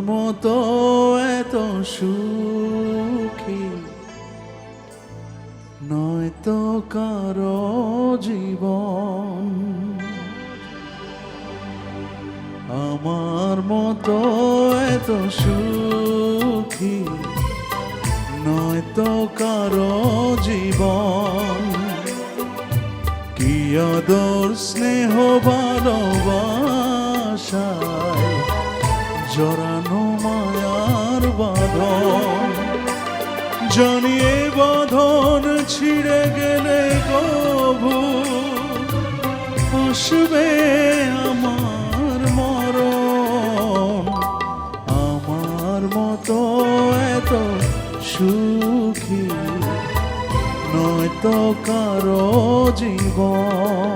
মতো এত সুখী। নয়তো কারও জীবন। আমার মতো এত সুখী। নয়তো কারও জীবন। কি আদর, স্নেহ ভালোবাসায় জড়ানো মায়ার বাঁধন। জানিয়ে বাঁধন ছিঁড়ে গেলে গভু আসবে আমার মরণ। আমার মতো এত সুখী নয়তো কারও জীবন।